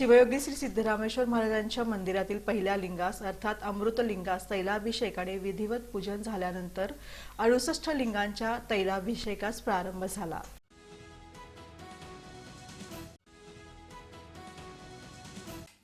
शिवयोगी श्री सिद्धरामेश्वर महाराजांच्या मंदिरातील पहिल्या लिंगास अर्थात अमृत लिंगास तैलाभिषेकाने विधिवत पूजन झाल्यानंतर अडुसष्ट लिंगांच्या तैलाभिषेकास प्रारंभ झाला.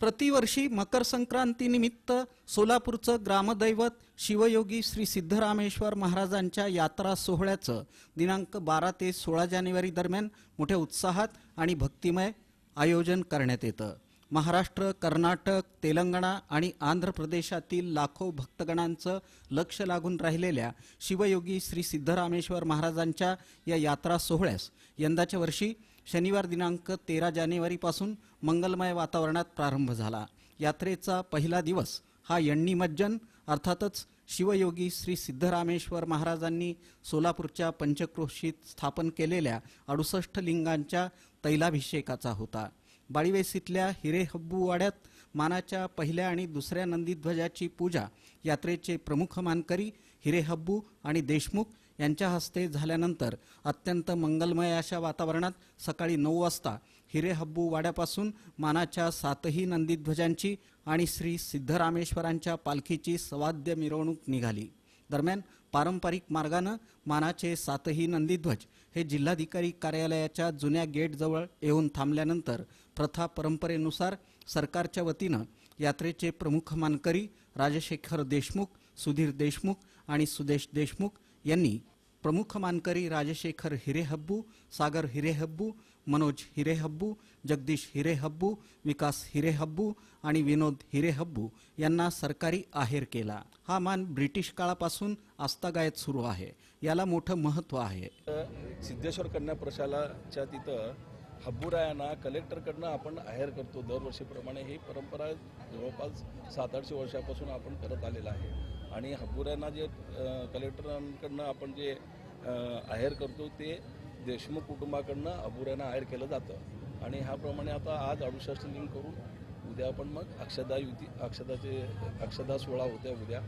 प्रतिवर्षी मकर संक्रांतीनिमित्त सोलापूरचं ग्रामदैवत शिवयोगी श्री सिद्धरामेश्वर महाराजांच्या यात्रा सोहळ्याचं दिनांक बारा ते सोळा जानेवारी दरम्यान मोठ्या उत्साहात आणि भक्तिमय आयोजन करण्यात येतं. महाराष्ट्र कर्नाटक तेलंगणा आणि आंध्र प्रदेशातील लाखो भक्तगणांचं लक्ष लागून राहिलेल्या शिवयोगी श्री सिद्धरामेश्वर महाराजांच्या या यात्रा सोहळ्यास यंदाच्या वर्षी शनिवार दिनांक तेरा जानेवारीपासून मंगलमय वातावरणात प्रारंभ झाला. यात्रेचा पहिला दिवस हा यण्णीमज्जन अर्थातच शिवयोगी श्री सिद्धरामेश्वर महाराजांनी सोलापूरच्या पंचक्रोशीत स्थापन केलेल्या अडुसष्ट लिंगांच्या तैलाभिषेकाचा होता. बाळीवेसीतल्या हिरेहब्बू वाड्यात मानाच्या पहिल्या आणि दुसऱ्या नंदीध्वजाची पूजा यात्रेचे प्रमुख मानकरी हिरेहब्बू आणि देशमुख यांच्या हस्ते झाल्यानंतर अत्यंत मंगलमय अशा वातावरणात सकाळी नऊ वाजता हिरेहब्बू वाड्यापासून मानाच्या सातही नंदीध्वजांची आणि श्री सिद्धरामेश्वरांच्या पालखीची सवाद्य मिरवणूक निघाली. दरम्यान पारंपरिक मार्गानं मानाचे सातही नंदीध्वज हे जिल्हाधिकारी कार्यालयाच्या जुन्या गेटजवळ येऊन थांबल्यानंतर प्रथा परंपरेनुसार सरकारच्या वतीनं यात्रेचे प्रमुख मानकरी राजशेखर देशमुख सुधीर देशमुख आणि सुदेश देशमुख यांनी प्रमुख मानकरी राजशेखर हिरेहब्बू सागर हिरेहब्बू मनोज हिरेहब्बू जगदीश हिरेहब्बू विकास हिरेहब्बू आणि विनोद हिरेहब्बू यांना सरकारी आहेर केला. हा मान ब्रिटिश काळापासून आस्तागायत सुरू आहे. याला मोठं महत्त्व आहे. सिद्धेश्वर कन्या प्रशालाच्या तिथं हब्बुरायांना कलेक्टरकडनं आपण आहेर करतो. दरवर्षीप्रमाणे ही परंपरा जवळपास सात आठशे वर्षापासून आपण करत आलेला आहे. आणि हब्बुरायांना जे कलेक्टरांकडनं आपण जे आहेर करतो ते देशमुख कुटुंबाकडनं हब्बुरायांना आहेर केलं जातं. आणि ह्याप्रमाणे आता आज अडुसष्ट लिंक करून उद्या आपण मग अक्षदा युती अक्षदाचे अक्षदा सोहळा होत आहे उद्या.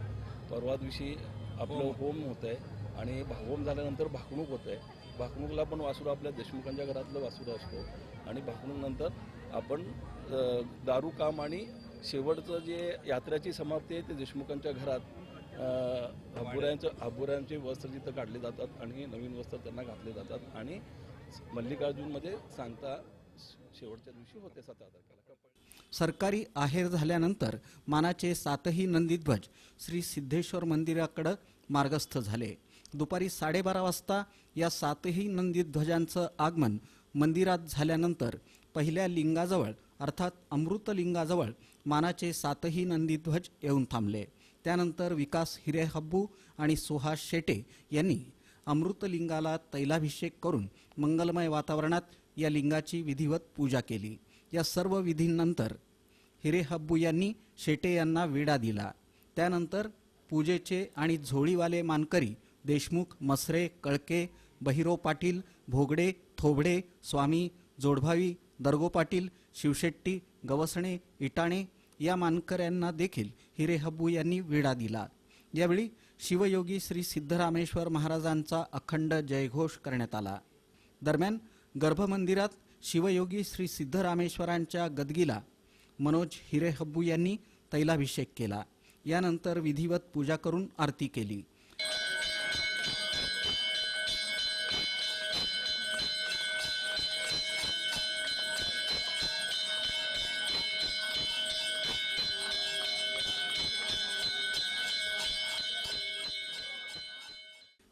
परवा दिवशी आपलं होम होत आहे आणि होम झाल्यानंतर भाकणूक होत आहे भाकणूकला पण वासुरा आपल्या देशमुखांच्या घरातलं वासुरा असतो. आणि भाकणूकनंतर आपण दारू काम आणि शेवटचं जे यात्रेची समाप्ती आहे ते देशमुखांच्या घरात हबुऱ्यांचं हबुऱ्यांचे वस्त्र तिथं काढले जातात आणि नवीन वस्त्र त्यांना घातले जातात. आणि मल्लिकार्जुनमध्ये सांगता शेवटच्या दिवशी होते सतरा तारखेला सरकारी आहेर झाल्यानंतर मानाचे सातही नंदीध्वज श्री सिद्धेश्वर मंदिराकडं मार्गस्थ झाले. दुपारी साडेबारा वाजता या सातही नंदीध्वजांचं आगमन मंदिरात झाल्यानंतर पहिल्या लिंगाजवळ अर्थात अमृतलिंगाजवळ मानाचे सातही नंदीध्वज येऊन थांबले. त्यानंतर विकास हिरेहब्बू आणि सुहास शेटे यांनी अमृतलिंगाला तैलाभिषेक करून मंगलमय वातावरणात या लिंगाची विधिवत पूजा केली. या सर्व विधींनंतर हिरेहब्बू यांनी शेटे यांना विडा दिला. त्यानंतर पूजेचे आणि झोळीवाले मानकरी देशमुख मसरे कळके बहिरो पाटील भोगडे थोबडे स्वामी जोडभावी दर्गो पाटील शिवशेट्टी गवसणे इटाणे या मानकऱ्यांना देखील हिरे हब्बू यांनी विडा दिला. यावेळी शिवयोगी श्री सिद्धरामेश्वर महाराजांचा अखंड जयघोष करण्यात आला. दरम्यान गर्भमंदिरात शिवयोगी श्री सिद्धरामेश्वरांच्या गदगीला मनोज हिरे हब्बू यांनी तैलाभिषेक केला. यानंतर विधिवत पूजा करून आरती केली.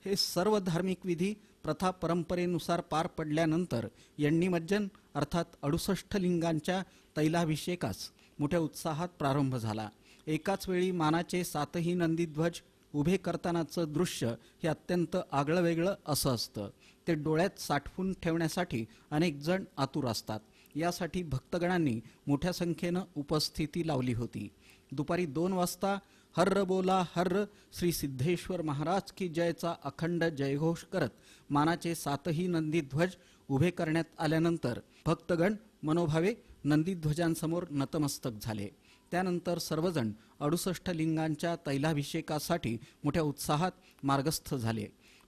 हे सर्व धार्मिक विधी प्रथा परंपरेनुसार पार पडल्यानंतर यण्णीमज्जन अर्थात अडुसष्ट लिंगांच्या तैलाभिषेकास मोठ्या उत्साहात प्रारंभ झाला. एकाच वेळी मानाचे सातही नंदीध्वज उभे करतानाचं दृश्य हे अत्यंत आगळं वेगळं असं असतं. ते डोळ्यात साठवून ठेवण्यासाठी अनेक जण आतुर असतात. यासाठी भक्तगणांनी मोठ्या संख्येनं उपस्थिती लावली होती. दुपारी दोन वाजता हर्र बोला हर्र श्री सिद्धेश्वर महाराज की जयचा अखंड जयघोष करत मानाचे सातही नंदीध्वज उभे करण्यात आल्यानंतर भक्तगण मनोभावे नंदीध्वजांसमोर नतमस्तक झाले. त्यानंतर सर्वजण अडुसष्ट लिंगांच्या तैलाभिषेकासाठी मोठ्या उत्साहात मार्गस्थ झाले.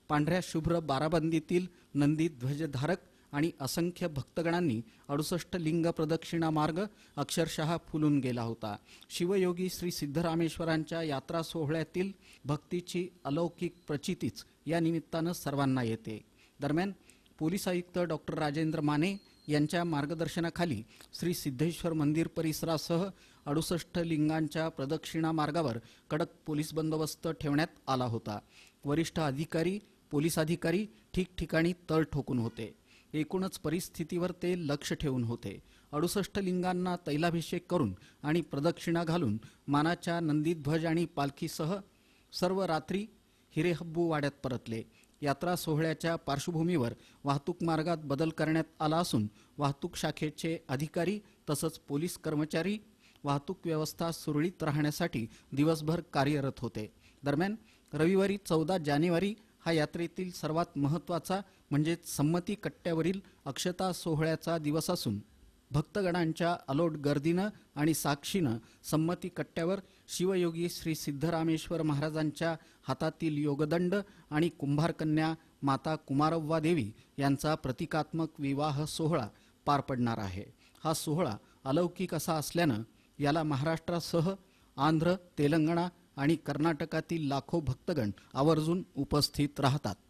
पांढऱ्या शुभ्र बाराबंदीतील नंदी ध्वजधारक आणि असंख्य भक्तगणांनी अडुसष्ट लिंग प्रदक्षिणा मार्ग अक्षरशः फुलून गेला होता. शिवयोगी श्री सिद्धरामेश्वरांच्या यात्रा सोहळ्यातील भक्तीची अलौकिक प्रचितीच या निमित्तानं सर्वांना येते. दरम्यान पोलीस आयुक्त डॉक्टर राजेंद्र माने यांच्या मार्गदर्शनाखाली श्री सिद्धेश्वर मंदिर परिसरासह अडुसष्ट लिंगांच्या प्रदक्षिणा मार्गावर कडक पोलीस बंदोबस्त ठेवण्यात आला होता. वरिष्ठ अधिकारी पोलीस अधिकारी ठिकठिकाणी तळ ठोकून होते. एकूणच परिस्थितीवर ते लक्ष ठेवून होते. अडुसष्ट लिंगांना तैलाभिषेक करून आणि प्रदक्षिणा घालून मानाच्या नंदीध्वज आणि पालखीसह सर्व रात्री हिरेहब्बू वाड्यात परतले. यात्रा सोहळ्याच्या पार्श्वभूमीवर वाहतूक मार्गात बदल करण्यात आला असून वाहतूक शाखेचे अधिकारी तसंच पोलीस कर्मचारी वाहतूक व्यवस्था सुरळीत राहण्यासाठी दिवसभर कार्यरत होते. दरम्यान रविवारी चौदा जानेवारी हा यात्रेतील सर्वात महत्त्वाचा म्हणजेच संमती कट्ट्यावरील अक्षता सोहळ्याचा दिवस असून भक्तगणांच्या अलोट गर्दीनं आणि साक्षीनं संमती कट्ट्यावर शिवयोगी श्री सिद्धरामेश्वर महाराजांच्या हातातील योगदंड आणि कुंभारकन्या माता कुमारव्वा देवी यांचा प्रतिकात्मक विवाह सोहळा पार पडणार आहे. हा सोहळा अलौकिक असा असल्यानं याला महाराष्ट्रासह आंध्र तेलंगणा आणि कर्नाटकातील लाखो भक्तगण आवर्जून उपस्थित राहतात.